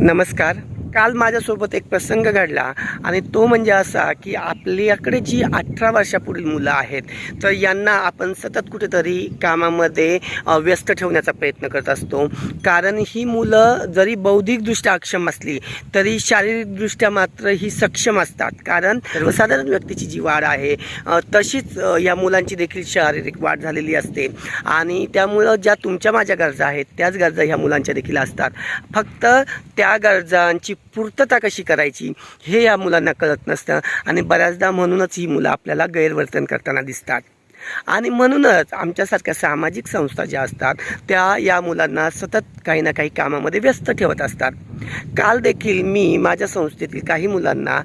नमस्कार. काल माझ्यासोबत एक प्रसंग घडला आणि तो म्हणजे असा की आपल्याकडे जी अठरा वर्षापुढील मुलं आहेत तर यांना आपण सतत कुठेतरी कामामध्ये व्यस्त ठेवण्याचा प्रयत्न करत असतो. कारण ही मुलं जरी बौद्धिकदृष्ट्या अक्षम असली तरी शारीरिकदृष्ट्या मात्र ही सक्षम असतात. कारण सर्वसाधारण व्यक्तीची जी वाढ आहे तशीच या मुलांची देखील शारीरिक वाढ झालेली असते. आणि त्यामुळं ज्या तुमच्या माझ्या गरजा आहेत त्याच गरजा ह्या मुलांच्या देखील असतात. फक्त त्या गरजांची पूर्तता कशी करायची हे या मुलांना कळत नसतं. आणि बऱ्याचदा म्हणूनच ही मुलं आपल्याला गैरवर्तन करताना दिसतात. आणि म्हणूनच आमच्यासारख्या सामाजिक संस्था ज्या असतात त्या या मुलांना सतत काही ना काही कामामध्ये व्यस्त ठेवत असतात. काल देखील मी माझ्या संस्थेतील काही मुलांना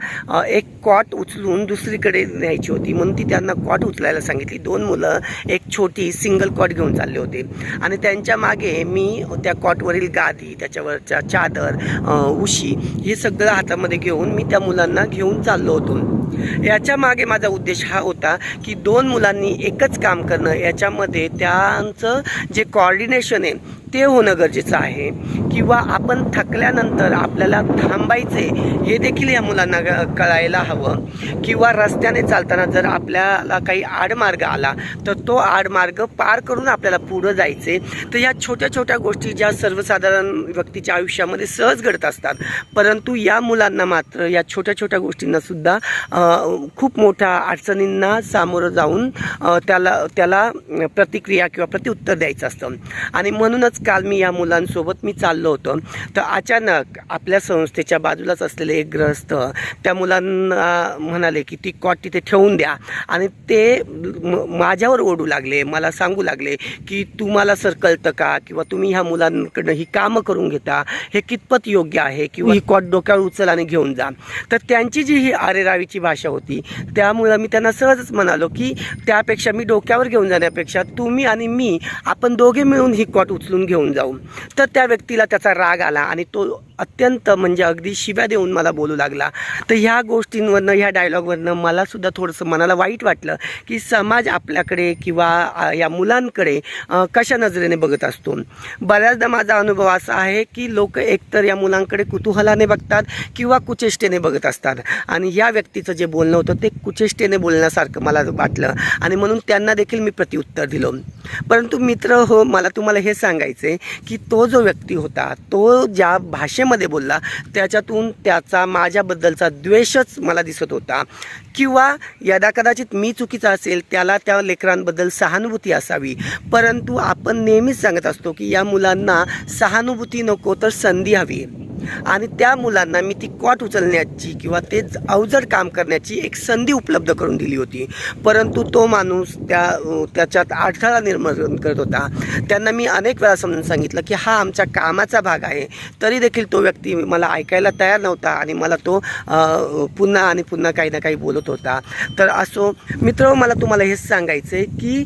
एक कॉट उचलून दुसरीकडे न्यायची होती. म्हणून ती त्यांना कॉट उचलायला सांगितली. दोन मुलं एक छोटी सिंगल कॉट घेऊन चालले होते. आणि त्यांच्या मागे मी त्या कॉटवरील गादी त्याच्यावरच्या चादर उशी हे सगळं हातामध्ये घेऊन मी त्या मुलांना घेऊन चाललो होतो. याच्या मागे माझा उद्देश हा होता की दोन मुलांनी एकच काम करणं. याच्यामध्ये त्यांचं जे कॉर्डिनेशन आहे ते होणं गरजेचं आहे. किंवा आपण थकल्यानंतर आपल्याला थांबायचे हे देखील या मुलांना कळायला हवं. किंवा रस्त्याने चालताना जर आपल्याला काही आडमार्ग आला तर तो आडमार्ग पार करून आपल्याला पुढं जायचे. तर या छोट्या छोट्या गोष्टी ज्या सर्वसाधारण व्यक्तीच्या आयुष्यामध्ये सहज घडत असतात. परंतु या मुलांना मात्र या छोट्या छोट्या गोष्टींना सुद्धा खूप मोठ्या अडचणींना सामोरं जाऊन त्याला त्याला प्रतिक्रिया किंवा प्रत्युत्तर द्यायचं असतं. आणि म्हणूनच काल मी या मुलांसोबत मी चाललो होतो. तर अचानक आपल्या संस्थेच्या बाजूलाच असलेले एक ग्रहस्थ त्या मुलांना म्हणाले की ती कॉट तिथे ठेवून द्या. आणि ते म- माझ्यावर ओढू लागले. मला सांगू लागले की तुम्हाला सर कळतं का? किंवा तुम्ही ह्या मुलांकडनं ही कामं करून घेता? हे कितपत योग्य आहे? किंवा ही कॉट डोक्यावर उचल आणि घेऊन जा. तर त्यांची जी ही आरेरावीची भाषा होती त्यामुळं मी त्यांना सहजच म्हणालो की त्यापेक्षा मी डोक्यावर घेऊन जाण्यापेक्षा तुम्ही आणि मी आपण दोघे मिळून ही कॉट उचलून घेऊन जाऊ. तर त्या व्यक्तीला त्याचा राग आला आणि तो अत्यंत म्हणजे अगदी शिव्या देऊन मला बोलू लागला. तर ह्या गोष्टींवरनं ह्या डायलॉगवरनं मलासुद्धा थोडंसं मनाला वाईट वाटलं की समाज आपल्याकडे किंवा या मुलांकडे कशा नजरेने बघत असतो? बऱ्याचदा माझा अनुभव असा आहे की लोक एकतर या मुलांकडे कुतूहलाने बघतात किंवा कुचेष्टेने बघत असतात. आणि या व्यक्तीचं जे बोलणं होतं ते कुचेष्टेने बोलण्यासारखं मला वाटलं. आणि म्हणून त्यांना देखील मी प्रतिउत्तर दिलं. परंतु मित्र हो मला तुम्हाला हे सांगायचं आहे की तो जो व्यक्ती होता तो ज्या भाषेमध्ये बोलला त्याच्यातून त्याचा माझ्याबद्दलचा द्वेषच मला दिसत होता. किंवा यदा कदाचित मी चुकीचा असेल त्याला त्या लेकरांबद्दल सहानुभूती असावी. परंतु आपण नेहमीच सांगत असतो की या मुलांना सहानुभूती नको तर संधी हवी. आणि त्या मुलांना मी ती कॉट उचलण्याची किंवा ते अवजड काम करण्याची एक संधी उपलब्ध करून दिली होती. परंतु तो माणूस त्या त्याच्यात अडथळा निर्माण करत होता. त्यांना मी अनेक वेळा समजून सांगितलं की हा आमच्या कामाचा भाग आहे. तरी देखील तो व्यक्ती मला ऐकायला तयार नव्हता आणि मला तो पुन्हा आणि पुन्हा काही ना काही बोलत होता. तर असो मित्र मला तुम्हाला हेच सांगायचं आहे की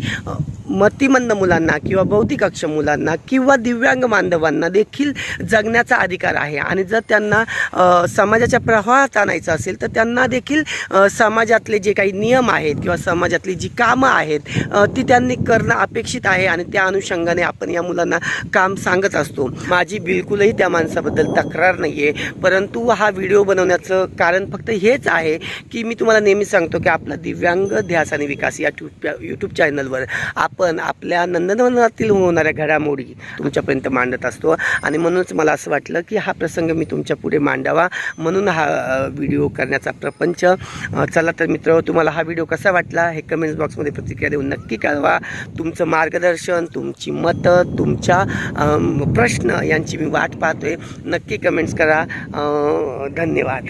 मतिमंद मुलांना किंवा बौद्धिक अक्षम मुलांना किंवा दिव्यांग बांधवांना देखील जगण्याचा अधिकार आहे. आणि जर त्यांना समाजाच्या प्रवाहात आणायचं असेल तर त्यांना देखील समाजातले जे काही नियम आहेत किंवा समाजातली जी कामं आहेत ती त्यांनी करणं अपेक्षित आहे आणि त्या अनुषंगाने आपण या मुलांना काम सांगत असतो. माझी बिलकुलही त्या माणसाबद्दल तक्रार नाही आहे परंतु हा व्हिडिओ बनवण्याचं कारण फक्त हेच आहे की मी तुम्हाला नेहमी सांगतो की आपला दिव्यांग ध्यास आणि विकास या ट्यूब यूट्यूब चॅनलवर आप आपण आपल्या नंदनवनातील होणाऱ्या घडामोडी तुमच्यापर्यंत मांडत असतो. आणि म्हणूनच मला असं वाटलं की हा प्रसंग मी तुमच्यापुढे मांडावा. म्हणून हा व्हिडिओ करण्याचा प्रपंच चला तर मित्र तुम्हाला हा व्हिडिओ कसा वाटला हे कमेंट्स बॉक्समध्ये प्रतिक्रिया देऊन नक्की कळवा. तुमचं मार्गदर्शन तुमची मतं तुमच्या प्रश्न यांची मी वाट पाहतोय. नक्की कमेंट्स करा. धन्यवाद.